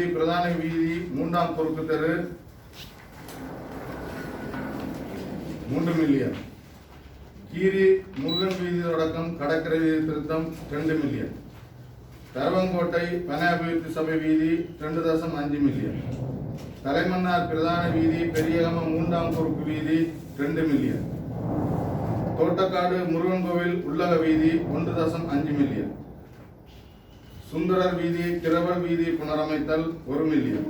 கண்டி பிரதான வீதி மூன்றாம் குறுக்கு தெரு. மூன்று மில்லியன் கீரி முருகன் வீதி தொடக்கம் கடற்கரை வீதி திருத்தம் ரெண்டு மில்லியன் தரவங்கோட்டை வன அபிவிருத்தி சபை வீதி ரெண்டு தசம் அஞ்சு மில்லியன் தலைமன்னார் பிரதான வீதி பெரியகம மூன்றாம் குறுக்கு வீதி ரெண்டு மில்லியன் தோட்டக்காடு முருகன் கோவில் உள்ளக வீதி ஒன்று தசம் அஞ்சு மில்லியன் சுந்தரர் வீதி கிரவல் வீதி புனரமைத்தல் ஒரு மில்லியன்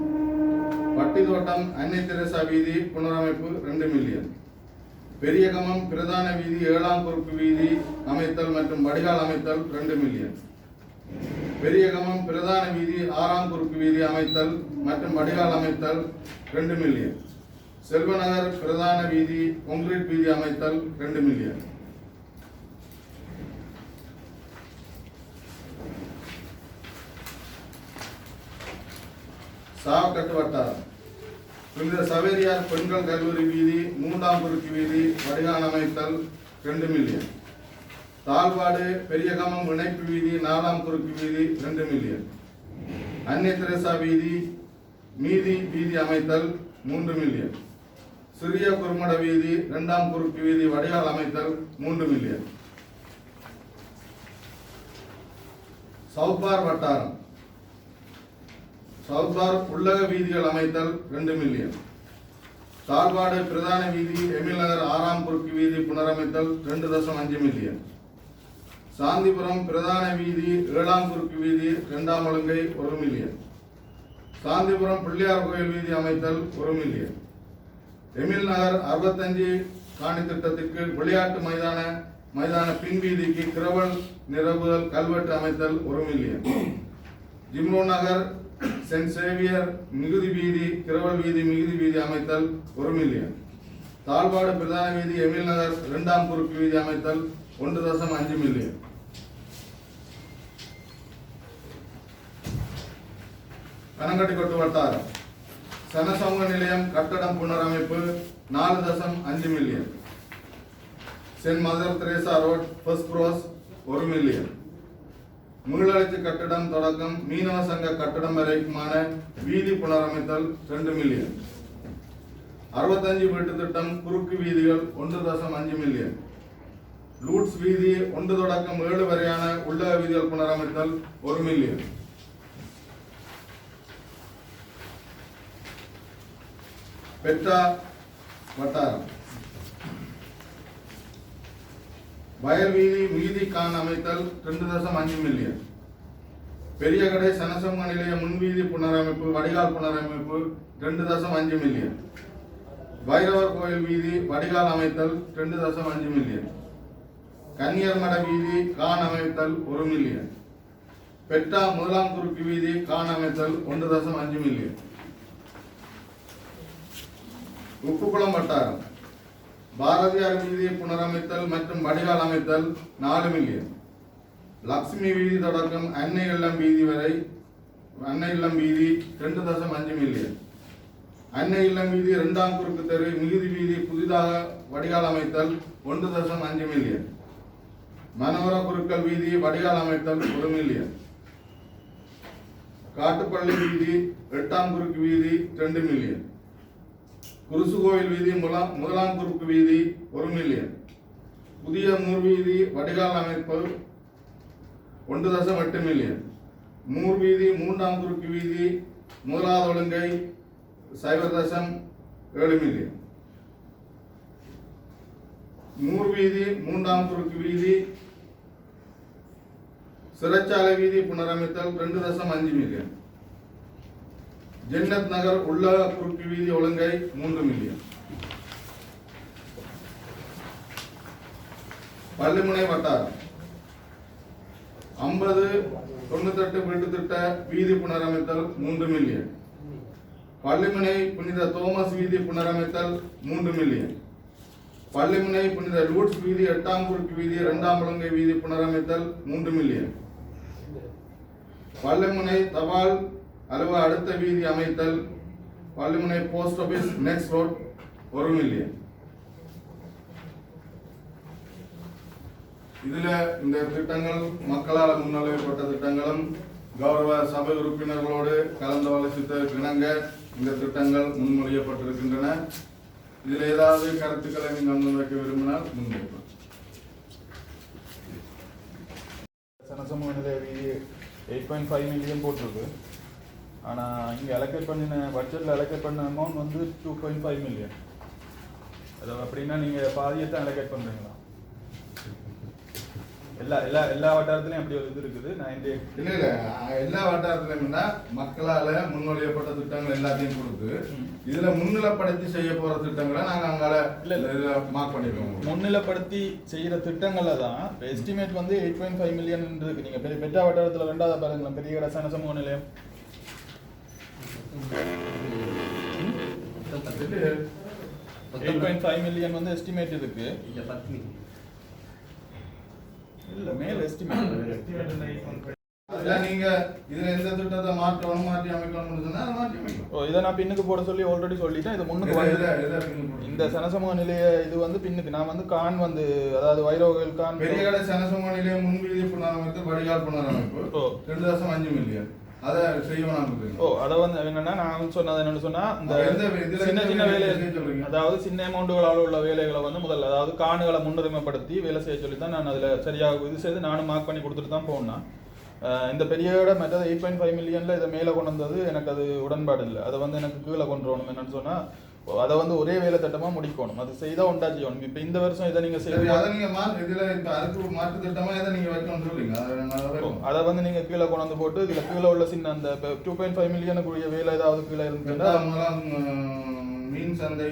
பட்டித்தோட்டம் அன்னை தெரசா வீதி புனரமைப்பு ரெண்டு மில்லியன் பெரியகமம் பிரதான வீதி ஏழாம் பொறுப்பு வீதி அமைத்தல் மற்றும் வடிகால் அமைத்தல் ரெண்டு மில்லியன் பெரியகமம் பிரதான வீதி ஆறாம் குறுக்கு வீதி அமைத்தல் மற்றும் வடிகால் அமைத்தல் ரெண்டு மில்லியன் செல்வநகர் பிரதான வீதி கொங்கிரீட் வீதி அமைத்தல் ரெண்டு மில்லியன் சாவக்கட்டு வட்டாரம். புனித சவேரியார் பெண்கள் கல்லூரி வீதி மூன்றாம் குறுக்கு வீதி வடிகால் அமைத்தல் ரெண்டு மில்லியன் தாழ்வாடு பெரியகமம் இணைப்பு வீதி நாலாம் குறுக்கு வீதி ரெண்டு மில்லியன் அன்னை தெரசா வீதி மீதி வீதி அமைத்தல் மூன்று மில்லியன் சிறிய குறுமட வீதி இரண்டாம் குறுக்கு வீதி வடிகால் அமைத்தல் மூன்று மில்லியன் சவுப்பார் வட்டாரம். சவுப்பார் உள்ளக வீதிகள் அமைத்தல் ரெண்டு மில்லியன் தாழ்வாடு பிரதான வீதி எமில் நகர் ஆறாம் குறுக்கு வீதி புனரமைத்தல் ரெண்டு தசம் அஞ்சு மில்லியன் சாந்திபுரம் பிரதான வீதி ஏழாம் குறுக்கு வீதி ரெண்டாம் ஒழுங்கை ஒரு மில்லியன் சாந்திபுரம் பிள்ளையார் கோயில் வீதி அமைத்தல் ஒரு மில்லியன் எமில் நகர் அறுபத்தஞ்சு காணி திட்டத்திற்கு விளையாட்டு மைதான மைதான பின் வீதிக்கு கிரவல் நிரவுதல் கல்வெட்டு அமைத்தல் ஒரு மில்லியன் ஜிம்ரோ நகர் சென்ட் சேவியர் மிகுதி வீதி கிரவல் வீதி மிகுதி வீதி அமைத்தல் ஒரு மில்லியன் தாழ்பாடு பிரதான வீதி எமில் நகர் இரண்டாம் குறுக்கு வீதி அமைத்தல் ஒன்று தசம் அஞ்சு மில்லியன். பனங்கட்டிக்கொட்டு வட்டாரம். சனசமூக நிலையம் கட்டடம் புனரமைப்பு நாலு தசம் அஞ்சு million. Saint mother Teresa road first cross ஒரு மில்லியன். மீளழிச்சு கட்டடம் தொடக்கம் மீனவ சங்க கட்டடம் வரைக்குமான வீதி புனரமைத்தல் ரெண்டு மில்லியன் அறுபத்தஞ்சு வீட்டு திட்டம் குறுக்கு வீதிகள் ஒன்று தசம் அஞ்சு மில்லியன் லூட்ஸ் வீதி ஒன்று தொடக்கம் ஏழு வரையான உள்ளக வீதிகள் புனரமைத்தல் ஒரு மில்லியன் பெட்டா வட்டாரம். வயல் வீதி மீதி கான் அமைத்தல் ரெண்டு தசம் அஞ்சு மில்லியன் பெரிய கடை சனசம நிலைய முன்வீதி புனரமைப்பு வடிகால் புனரமைப்பு ரெண்டு தசம் அஞ்சு மில்லியன் பைரவர் கோயில் வீதி வடிகால் அமைத்தல் ரெண்டு தசம் அஞ்சு மில்லியன் கன்னியர் மட வீதி கான் அமைத்தல் ஒரு மில்லியன் பெட்டா முதலாம் குறுக்கு வீதி கான் அமைத்தல் ஒன்று தசம் அஞ்சு மில்லியன் உப்புக்குளம் வட்டாரம். பாரதியார் வீதி புனரமைத்தல் மற்றும் வடிகால் அமைத்தல் நாலு மில்லியன் லக்ஷ்மி வீதி தொடக்கம் அன்னை இல்லம் வீதி வரை அன்னை இல்லம் வீதி ரெண்டு தசம் அஞ்சு மில்லியன் அன்னை இல்லம் வீதி இரண்டாம் குறுக்கு தெரு மிகுதி வீதி புதிதாக வடிகால் அமைத்தல் ஒன்று தசம் அஞ்சு மில்லியன் மனோர குருக்கள் வீதி வடிகால் அமைத்தல் ஒரு மில்லியன் காட்டுப்பள்ளி வீதி எட்டாம் குறுக்கு வீதி ரெண்டு மில்லியன் குருசு கோயில் வீதி முதலாம் முதலாம் குறுக்கு வீதி ஒரு மில்லியன் புதிய மூர் வீதி வடிகால் அமைப்பு ஒன்று தசம் எட்டு மில்லியன் மூர் வீதி மூன்றாம் குறுக்கு வீதி முதலாவது ஒழுங்கை சைபர் தசம் ஏழு மில்லியன் மூர் வீதி மூன்றாம் குறுக்கு வீதி சிறைச்சாலை வீதி புனரமைத்தல் ரெண்டு தசம் அஞ்சு மில்லியன் ஜென்னத் நகர் உள்ள குறுக்கு வீதி ஒழுங்கை மூன்று மில்லியன் பள்ளிமுனை வட்டாரம். ஐம்பது தொண்ணூத்தெட்டு வீட்டு திட்ட வீதி புனரமைத்தல் மூன்று மில்லியன் பள்ளிமுனை புனித தோமஸ் வீதி புனரமைத்தல் மூன்று மில்லியன் பள்ளிமுனை புனித லூட்ஸ் வீதி எட்டாம் குறுக்கு வீதி இரண்டாம் ஒழுங்கை வீதி புனரமைத்தல் மூன்று மில்லியன் பள்ளிமுனை தபால் அலுவ அடுத்த வீதி அமைத்தல் Pallimunai post office next road ஒரு மில்லியன் இதுல இந்த திட்டங்கள் மக்களால் முன்னிலைப்பட்ட திட்டங்களும் கௌரவ சபை உறுப்பினர்களோடு கலந்தாலோசித்த இணங்க இந்த திட்டங்கள் முன்மொழியப்பட்டிருக்கின்றன. இதில் ஏதாவது கருத்துக்களை நீங்கள் முன்வைக்க விரும்பினால் முன்வைக்கலாம் சனசமூக நிலைய வீதி எயிட் பாயிண்ட் ஃபைவ் மில்லியன் போட்டிருக்கு. ஆனால் இங்கே அலோகேட் பண்ணின பட்ஜெட்டில் அலோகேட் பண்ண அமௌண்ட் வந்து டூ பாயிண்ட் ஃபைவ் மில்லியன் அது அப்படின்னா நீங்கள் பாதியத்தை அலோகேட் பண்ணுறீங்களா எல்லா எல்லா எல்லா வட்டாரத்துலையும் அப்படி ஒரு இது இருக்குது. நான் இல்ல இல்ல. எல்லா வட்டாரத்திலும் மக்களால முன்மொழியப்பட்ட திட்டங்கள் எல்லாத்தையும் கொடுத்து. இதுல முன்னிலைப்படுத்தி செய்ய போற திட்டங்களை நாங்க அங்கால இல்ல, இல்ல. இதுல மார்க் பண்ணிருக்கோம் முன்னிலைப்படுத்தி செய்கிற திட்டங்களை தான் எஸ்டிமேட் வந்து எயிட் பாயிண்ட் ஃபைவ் மில்லியன் நீங்கள் பெரிய பெட்டா வட்டாரத்தில் ரெண்டாவது பாருங்களேன். பெரிய கடை சனசமூக நிலையம். எயிட் பாயிண்ட் ஃபைவ் மில்லியன் வந்து எஸ்டிமேட் இருக்கு. இல்ல பத்து மில்லி இல்ல மேல் எஸ்டிமேட் நீங்க இதுல எந்த திட்டத்தை மாற்றணும் மாற்றி ஓ இதை நான் பின்னுக்கு போட சொல்லி ஆல்ரெடி சொல்லிட்டேன். இது முன்னுக்கு வந்து. இந்த சனசமூக நிலைய இது வந்து பின்னுக்கு. நான் வந்து கான் வந்து அதாவது வைரோகல் கான் பெரிய கடை சனசம நிலையம் முன்வீதி புனரமைப்பு வடிகால் புனரமைப்பு. ரெண்டு தசம் அஞ்சு மில்லியன் அதை நாங்க ஓ அதை வந்து என்னன்னா நான் சொன்னது என்னன்னு சொன்னா இந்த சின்ன சின்ன வேலை? அதாவது சின்ன அமௌண்ட்டுகளால் உள்ள வேலைகளை வந்து முதல்ல அதாவது காணுகளை முன்னுரிமைப்படுத்தி வேலை செய்ய சொல்லி தான் நான் அதில் சரியாக இது செய்து நானும் மார்க் பண்ணி கொடுத்துட்டு தான் போனேன் இந்த பெரிய விட மற்றது எயிட் பாயிண்ட் ஃபைவ் மில்லியனில் இதை மேலே கொண்டு வந்தது எனக்கு அது உடன்பாடு இல்லை. அதை வந்து எனக்கு கீழே கொண்டு வரணும். என்னன்னு சொன்னால் அதை வந்து ஒரே வேலை திட்டமாக முடிக்கணும். அது செய்தால் உண்டா செய்யணும் இப்போ இந்த வருஷம் இதை நீங்கள் செய்ய அதை நீங்க மா இதுல இப்ப அதுக்கு மாற்று திட்டமா இதை நீங்க வைக்கணும்னு சொல்றீங்க. அதை வந்து நீங்கள் கீழே கொண்டு வந்து போட்டு இதில் கீழே உள்ள சின்ன அந்த டூ பாயிண்ட் ஃபைவ் மில்லியனுக்குரிய வேலை ஏதாவது கீழே இருந்துச்சுன்னா மீன் சந்தை.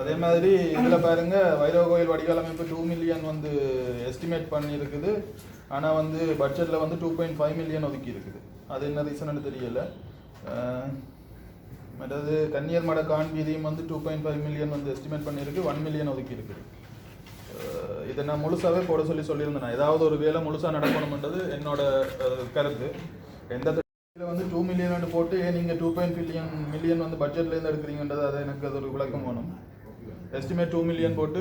அதே மாதிரி இதில் பாருங்க வைரவ கோயில் வடிகாலமைப்பு டூ மில்லியன் வந்து எஸ்டிமேட் பண்ணியிருக்குது. ஆனால் வந்து பட்ஜெட்டில் வந்து டூ பாயிண்ட் ஃபைவ் மில்லியன் ஒதுக்கி இருக்குது. அது என்ன ரீசன்னு தெரியலை. மற்றது கன்னியர் மட கான் வீதியும் வந்து டூ பாயிண்ட் ஃபைவ் மில்லியன் வந்து எஸ்டிமேட் பண்ணியிருக்கு ஒன் மில்லியன் ஒதுக்கி இருக்குது. இதை நான் முழுசாகவே போட சொல்லி சொல்லியிருந்தேன். நான். ஏதாவது ஒரு வேலை முழுசாக நடக்கணும்ன்றது என்னோட கருத்து. எந்த வந்து டூ மில்லியன் போட்டு ஏன் நீங்கள் டூ பாயிண்ட் மில்லியன் மில்லியன் வந்து பட்ஜெட்ல இருந்து எடுக்கிறீங்கன்றது அது எனக்கு அது ஒரு விளக்கம் வேணும். எஸ்டிமேட் டூ மில்லியன் போட்டு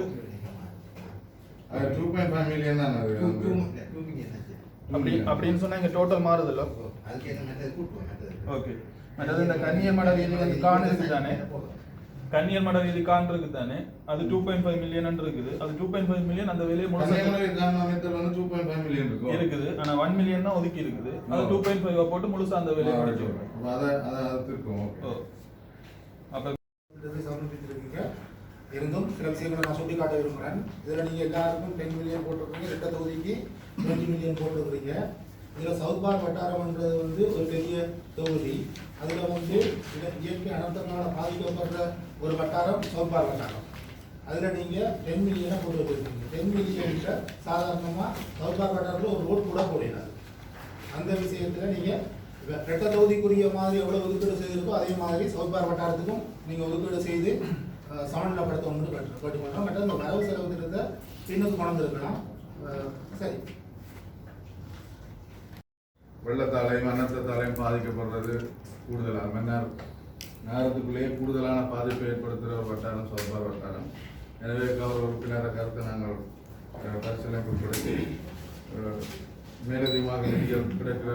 அது 2.5 million தான் அது. டூ வந்து. டூ மில்லியன் ஆச்சு அப்படி அப்படின்னு சொன்னா இங்க டோட்டல் மாறுதில்ல? ஓகே மற்றது. இந்த கன்னியர் மட வீதி வந்து இருக்கு தானே? கன்னியர் மட வீதி கான் இருக்கு தானே? அது டூ பாயிண்ட் ஃபைவ் மில்லியன் இருக்குது. அது டூ பாயிண்ட் ஃபைவ் மில்லியன் அந்த வேலையை முழுசா கன்னியாகுமரி கான அமைத்தல் வந்து 2.5 million இருக்கும். இருக்குது. ஆனா ஒன் மில்லியன் தான் ஒதுக்கி இருக்குது. அது டூ பாயிண்ட் ஃபைவ் போட்டு முழுசா அந்த வேலையை ஆ, முடிச்சு. அப்ப இருந்தும் சில விஷயங்களை நான் சுட்டி காட்ட விரும்புகிறேன் இதில் நீங்கள் எல்லாருக்கும் டென் மில்லியன் போட்டிருக்கீங்க. ரெட்ட தொகுதிக்கு டுவெண்ட்டி மில்லியன் போட்டிருக்கிறீங்க இதில் சவுத் பார் வட்டாரம்ன்றது வந்து ஒரு பெரிய தொகுதி. அதில் வந்து இயற்கை அனர்த்தங்களால் பாதிக்கப்படுற ஒரு வட்டாரம் சவுத் பார் வட்டாரம். அதில் நீங்கள் டென் மில்லியனை போட்டு வச்சுருக்கீங்க டென் மில்லியன்ட்ட சாதாரணமாக சவுத் பார் வட்டாரத்தில் ஒரு ரோட் கூட போடலாது அந்த விஷயத்தில் நீங்கள் ரெட்ட தொகுதிக்குரிய மாதிரி எவ்வளோ ஒதுக்கீடு செய்திருக்கோ அதே மாதிரி சவுத்பார் வட்டாரத்துக்கும் நீங்கள் ஒதுக்கீடு செய்து அஹ், சமநிலைப்படுத்தணும்னு கேட்டு கேட்டுக்கொள்கிறோம் பட் அந்த வரவு செலவு திட்டத்தை பின்னுக்கு கொண்டு இருக்கலாம் சரி. வெள்ளத்தாலையும் அனர்த்தத்தாலையும் பாதிக்கப்படுறது கூடுதலாக. மன்னார் நகரத்துக்குள்ளேயே கூடுதலான பாதிப்பை ஏற்படுத்துகிற ஒரு வட்டாரம் சோபார் வட்டாரம். எனவே கவர் உறுப்பினர் கருத்தை நாங்கள் அஹ், உட்படுத்தி மேலதிகமாக நிதிகள் கிடைக்கிற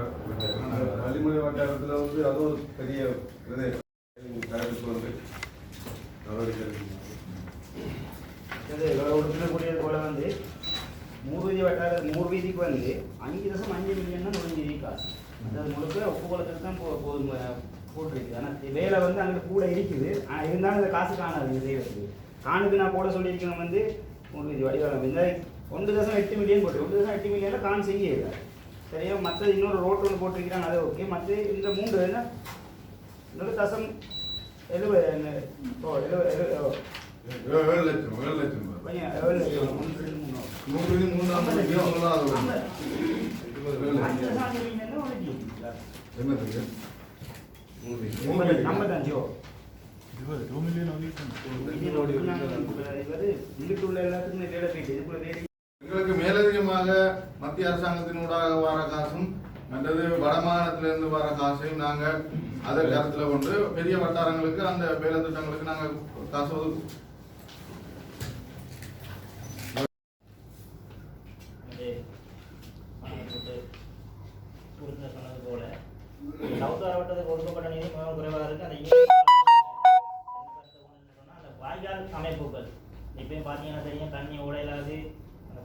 வழிமுறை வட்டாரத்தில் வந்து அது ஒரு பெரிய இது கணக்கு வந்து தவறுகள் இது உறுப்பினக்கூடியது போல வந்து வட்டார மூர்வீதிக்கு வந்து அஞ்சு தசம் அஞ்சு மில்லியன் தான் நுழைஞ்சி காசு அது முழுக்க ஒப்புக்குளத்துக்கு தான் போ போதும் போட்டிருக்கு. ஆனால் வேலை வந்து அங்கே கூட இருக்குது. ஆனால் இருந்தாலும் இந்த காசு காணாது இந்த செய்வதுக்கு காணுக்கு நான் போட சொல்லியிருக்கேன் வந்து மூர்வீதி வடிவாளம் இந்த ஒன்று தசம் எட்டு மில்லியன் போட்டு ஒன்று தசம் எட்டு மில்லியனில் கான் செய்ய சரியா? மற்ற இன்னொரு ரோட் ஒன்று போட்டிருக்கிறாங்க அது ஓகே மற்ற இந்த மூன்று என்ன? இன்னொரு தசம் எழுபது ஓ எழுபது ஏழு ஏழு லட்சம் ஏழு லட்சம். ஒன்று ரெண்டு மூணு. நூறு மூணாம் தேதி இதுக்குள்ள வேலை எங்களுக்கு மேலதிகமாக மத்திய அரசாங்கத்தினூடாக வர காசும் மற்றது வடமாநிலத்திலிருந்து வர காசையும் நாங்கள் அதை கருத்தில் கொண்டு பெரிய வட்டாரங்களுக்கு அந்த வேலை திட்டங்களுக்கு நாங்கள் காசு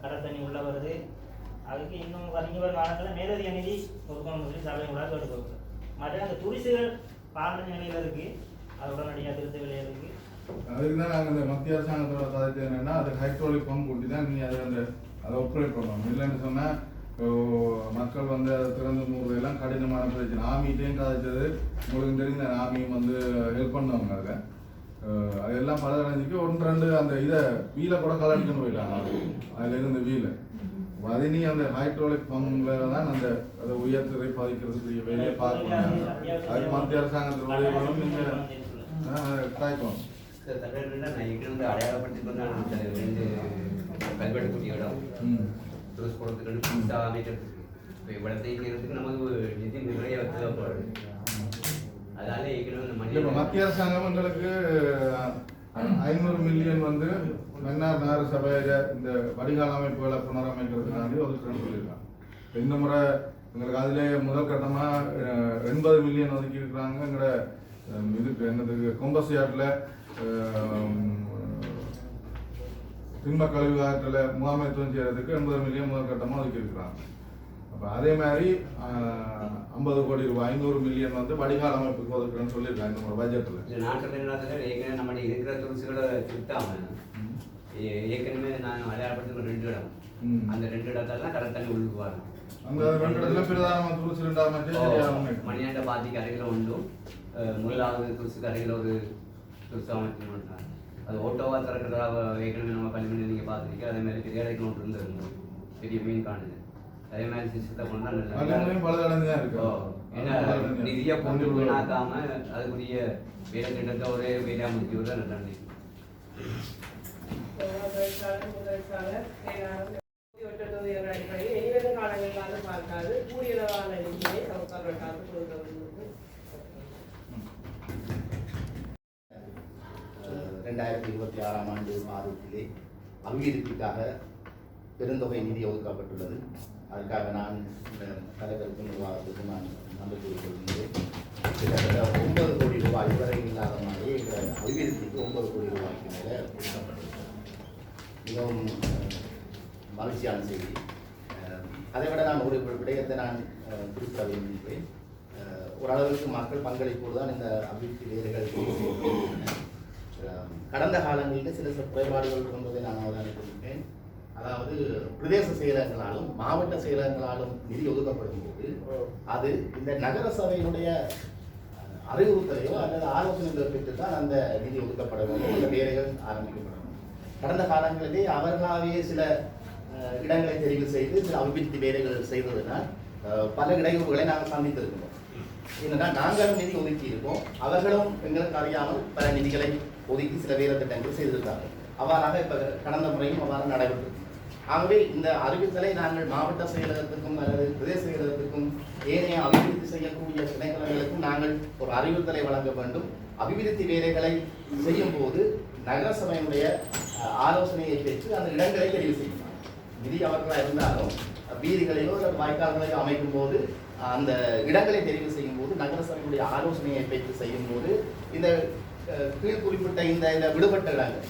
கடல் தண்ணி உள்ளே வருது. அதுக்கு இன்னும் வரைக்கும் வரும் காலத்தில் மேலதிக நிதி ஒதுக்கணும்னு சொல்லி சபை கூட கேட்டுக்கொள்கிறோம் மற்ற அந்த துரிசுகள் பாண்ட நிலையில் இருக்குது அது உடனடியாக திருத்த விலையில் இருக்குது அதுக்கு தான் நாங்கள் இந்த மத்திய அரசாங்கத்தோட கதைச்சு என்னென்னா அது ஹைட்ரோலிக் பம்ப் கூட்டி தான் நீங்கள் அதை அந்த அதை ஆப்ரேட் பண்ணணும். இல்லைன்னு சொன்னால் மக்கள் வந்து அதை திறந்து மூடுறது எல்லாம் கடினமான பிரச்சனை. ஆமிகிட்டையும் கதைச்சது உங்களுக்கு தெரிஞ்ச ஆமியும் வந்து ஹெல்ப் பண்ணவங்க அதில். அதெல்லாம் பல அடைஞ்சிக்கு ஒன்று ரெண்டு அந்த இதை வீலை கூட கலடிக்கணும் போயிட்டாங்க. அதில் இருந்து வீலை. அது நீ அந்த ஹைட்ரோலிக் பம்பில் தான் அந்த அதை உயர்த்ததை பாதிக்கிறதுக்குரிய வேலையை பார்க்கணும். அதுக்கு மத்திய அரசாங்கத்தில் உதவி வேணும் நீங்கள் காய்க்கணும் சார் தமிழ்நாட்டில் நான் இங்கிருந்து அடையாளப்படுத்தி கொண்டான் அந்த ரெண்டு கல்வெட்டு குட்டி இடம் கொடுத்துட்டு அமைக்கிறதுக்கு. இப்போ இவ்வளத்தை இருக்கிறதுக்கு நமக்கு நிதி நிறைய தேவைப்படுது அதனால இப்போ மத்திய அரசாங்கம் எங்களுக்கு ஐநூறு மில்லியன் வந்து மன்னார் நகர சபையில இந்த வடிகால் அமைப்புகளை புனரமைக்கிறதுக்காண்டி ஒதுக்குறேன்னு சொல்லியிருக்காங்க. இந்த முறை எங்களுக்கு அதிலே முதல் கட்டமாக எண்பது மில்லியன் ஒதுக்கி இருக்கிறாங்க எங்களோட இதுக்கு என்னதுக்கு கொம்பசியாட்டில் திண்ம கழிவு ஆற்றில் முகாமைத்துவம் செய்யறதுக்கு எண்பது மில்லியன் முதல் கட்டமாக ஒதுக்கி இருக்கிறாங்க அப்போ அதே மாதிரி ஐம்பது கோடி ரூபாய் ஐநூறு மில்லியன் வந்து வடிகால் அமைப்புக்கு ஒதுக்குறேன்னு சொல்லியிருக்காங்க முறை பட்ஜெட்டில் இந்த நாட்டு நிலத்தில் ஏற்கனவே நம்ம இருக்கிற துருசுகளை சுத்தாம ஏ- ஏற்கனவே நான் அடையாளப்படுத்தி ரெண்டு இடம். அந்த ரெண்டு தண்ணி உள்ளுக்கு வரணும் அந்த ரெண்டு இடத்துல பிரதான துருசு ரெண்டாம் மணியாண்ட பாதிக்கு அருகில் உண்டும் அஹ் முதலாவது துருசுக்கு அருகில் ஒரு துருசு அமைக்கணும் அது ஓட்டோவா திறக்கிறதா ஏற்கனவே நம்ம பள்ளிமணி நீங்கள் பார்த்துருக்கீங்க. அதே மாதிரி பெரிய இடைக்கு ஒன்று இருந்திருந்தோம் பெரிய மீன் காணுது. மாதிரி சிஸ்டத்தை கொண்டா பல இடந்து தான் இருக்கு. ஓ, ஏன்னா நிதியை போட்டு வீணாக்காம அதுக்குரிய வேலை திட்டத்தை ஒரே வேலையா முடிச்சு தான் நன்றி ரெண்டாயிரத்தி இருபத்தி ஆறாம் ஆண்டு மாதத்திலே அபிவிருத்திக்காக பெருந்தொகை நிதி ஒதுக்கப்பட்டுள்ளது. அதற்காக நான் இந்த தலைவருக்கும் நிர்வாகத்துக்கும் நான் நம்பிக்கை கூறிக்கொள்கின்றேன் கிட்டத்தட்ட ஒன்பது கோடி ரூபாய் இதுவரை இல்லாத மாதிரி இந்த அபிவிருத்திக்கு ஒன்பது கோடி ரூபாய்க்கு மேலே ஒதுக்கப்பட்டிருக்கிறது மிகவும் மகிழ்ச்சியான செய்தி. அதை விட நான் ஒரு விடயத்தை நான் குறிப்பிட விரும்புகிறேன் ஓரளவுக்கு மக்கள் பங்களிப்போடு தான் இந்த அபிவிருத்தி வேலைகள் கடந்த காலங்களில் சில சில குறைபாடுகள் இருந்ததை நான் அவதானித்திருக்கேன் அதாவது பிரதேச செயலகங்களாலும் மாவட்ட செயலகங்களாலும் நிதி ஒதுக்கப்படும் போது அது இந்த நகர சபையினுடைய அறிவுறுத்தலையோ அல்லது ஆலோசனைகளோ பெற்று தான் அந்த நிதி ஒதுக்கப்பட வேண்டும். அந்த வேலைகள் ஆரம்பிக்கப்படணும் கடந்த காலங்களிலே அவர்களாகவே சில இடங்களை தெரிவு செய்து சில அபிவிருத்தி வேலைகள் செய்ததினால் பல இடையூறுகளை நாங்கள் சந்தித்திருக்கிறோம். என்னன்னா நாங்களும் நிதி ஒதுக்கி இருக்கோம் அவர்களும் எங்களுக்கு அறியாமல் பல நிதிகளை ஒதுக்கி சில வேலை திட்டங்கள் செய்திருக்காங்க அவ்வாறாக இப்ப கடந்த முறையும் அவ்வாறு நடைபெற்றது ஆகவே இந்த அறிவித்தலை நாங்கள் மாவட்ட செயலகத்துக்கும் அல்லது பிரதேச செயலகத்திற்கும் ஏனைய அபிவிருத்தி செய்யக்கூடிய திணைக்களங்களுக்கும் நாங்கள் ஒரு அறிவுறுத்தலை வழங்க வேண்டும். அபிவிருத்தி வேலைகளை செய்யும் போது நகரசபையினுடைய ஆலோசனையை பெற்று அந்த இடங்களை தெரிவு செய்யணும் நிதி அவர்களாக இருந்தாலும் வீதிகளையோ அல்லது வாய்க்கால்களையோ அமைக்கும் போது அந்த இடங்களை தெரிவு செய்யும் போது நகரசபையினுடைய ஆலோசனையை பெற்று செய்யும் போது இந்த கீழ் குறிப்பிட்ட இந்த இந்த விடுபட்ட இடங்கள்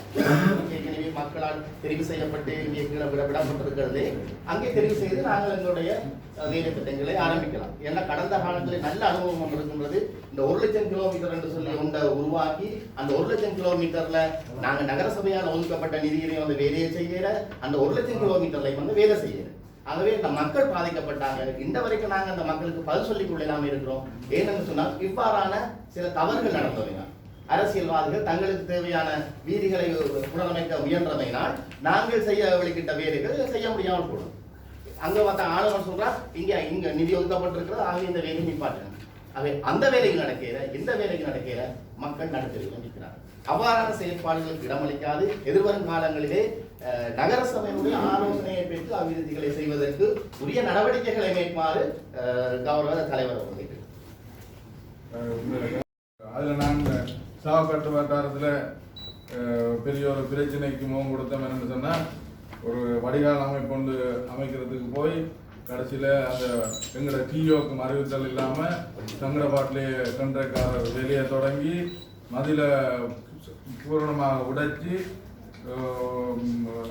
ஏற்கனவே மக்களால் தெரிவு செய்யப்பட்டு இங்கே கீழே விட விடப்பட்டிருக்கிறது. அங்கே தெரிவு செய்து நாங்கள் எங்களுடைய அஹ், வேலை திட்டங்களை ஆரம்பிக்கலாம். ஏன்னா கடந்த காலங்களில் நல்ல அனுபவம் இருக்கும்போது இந்த ஒரு லட்சம் கிலோமீட்டர் என்று சொல்லி ஒன்றை உருவாக்கி அந்த ஒரு லட்சம் கிலோமீட்டர்ல நாங்கள் நகரசபையால் ஒதுக்கப்பட்ட நிதியினை வந்து வேலையை செய்கிற அந்த ஒரு லட்சம் கிலோமீட்டர்ல வந்து வேலை செய்கிற. ஆகவே இந்த மக்கள் பாதிக்கப்பட்டாங்க. இந்த வரைக்கும் நாங்கள் அந்த மக்களுக்கு பதில் சொல்லிக் கொள்ளலாம இருக்கிறோம். ஏன்னு சொன்னால் இவ்வாறான சில தவறுகள் நடந்தவைனா அரசியல்வாதிகள் தங்களுக்கு தேவையான வீதிகளை புனரமைக்க முயன்றமையினால் நாங்கள் செய்ய வெளிக்கிட்ட வேலைகள் செய்ய முடியாமல் போடும் அங்க பார்த்தா ஆளுநர் சொல்றா இங்க இங்க நிதி ஒதுக்கப்பட்டிருக்கிறது ஆகவே இந்த வேலையை நிப்பாட்டுங்க அவை அந்த வேலைக்கு நடக்கிற இந்த வேலைக்கு நடக்கிற மக்கள் நடத்திருக்க நிற்கிறார் அவ்வாறான செயற்பாடுகளுக்கு இடமளிக்காது. எதிர்வரும் காலங்களிலே நகர சபையினுடைய ஆலோசனையை பெற்று அபிவிருத்திகளை செய்வதற்கு உரிய நடவடிக்கைகளை மேற்பாறு அஹ், கௌரவ தலைவர் அவர்கள். அதில் நான் சாப்பாட்டு வட்டாரத்தில் பெரிய ஒரு பிரச்சனைக்கு முகம் கொடுத்தோம் என்னன்னு சொன்னால் ஒரு வடிகால் அமைப்பு கொண்டு அமைக்கிறதுக்கு போய் கடைசியில் அந்த எங்களோட டிஓக்கும் அறிவித்தல் இல்லாமல் சங்கடப்பாட்டிலே கன்றக்காரர் வெளியே தொடங்கி மதில பூரணமாக உடைச்சி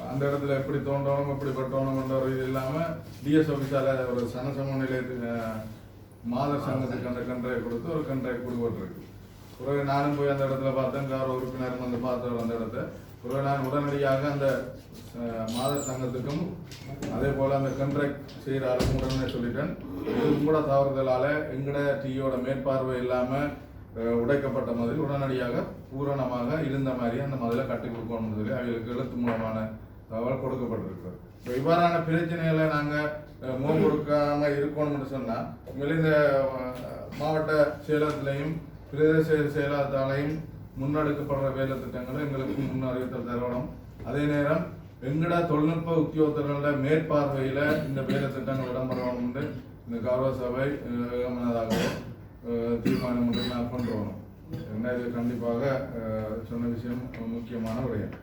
அந்த இடத்துல எப்படி தோண்டணும் எப்படி பட்டோணும்ன்ற ஒரு இது இல்லாமல் டிஎஸ் ஆஃபீஸால் ஒரு சனசம நிலையத்துக்கு மாதர் சங்கத்துக்கு அந்த கன்றை கொடுத்து ஒரு கன்றை கொடுக்கப்பட்டிருக்கு பிறகு நானும் போய் அந்த இடத்துல பார்த்தேன். கார உறுப்பினர் வந்து பார்த்தவர் அந்த இடத்த பிறகு நான் உடனடியாக அந்த மாத மாதர் சங்கத்துக்கும் அதே போல் அந்த கண்ட்ராக்ட் செய்கிற ஆளுக்கும் உடனே சொல்லிட்டேன். இதுவும் கூட தவறுதலால் எங்கட டீயோட மேற்பார்வை இல்லாமல் உடைக்கப்பட்ட மாதிரி உடனடியாக பூரணமாக இருந்த மாதிரி அந்த மதிலை கட்டி கொடுக்கணும்னு சொல்லி அவங்களுக்கு எழுத்து மூலமான தகவல் கொடுக்கப்பட்டிருக்கு. இப்போ இவ்வாறான பிரச்சனைகளை நாங்கள் முகம் கொடுக்காமல் இருக்கணும்னு சொன்னால் உண்மையிலே இந்த மாவட்ட செயலகத்திலையும் பிரதேச செயலாளத்தாலையும் முன்னெடுக்கப்படுற வேலை திட்டங்களை எங்களுக்கு முன் அறிவித்தல் தரணும் அதே நேரம் எங்கட தொழில்நுட்ப உத்தியோகத்தர்களோட மேற்பார்வையில் இந்த வேலை திட்டங்கள் இடம்பெறணும் என்று இந்த கௌரவ சபை அஹ், ஏகமனதாக தீர்மானம் ஒன்று நான் கொண்டு வரணும். என்ன இது கண்டிப்பாக அஹ், சொன்ன விஷயம் முக்கியமான விடயம்.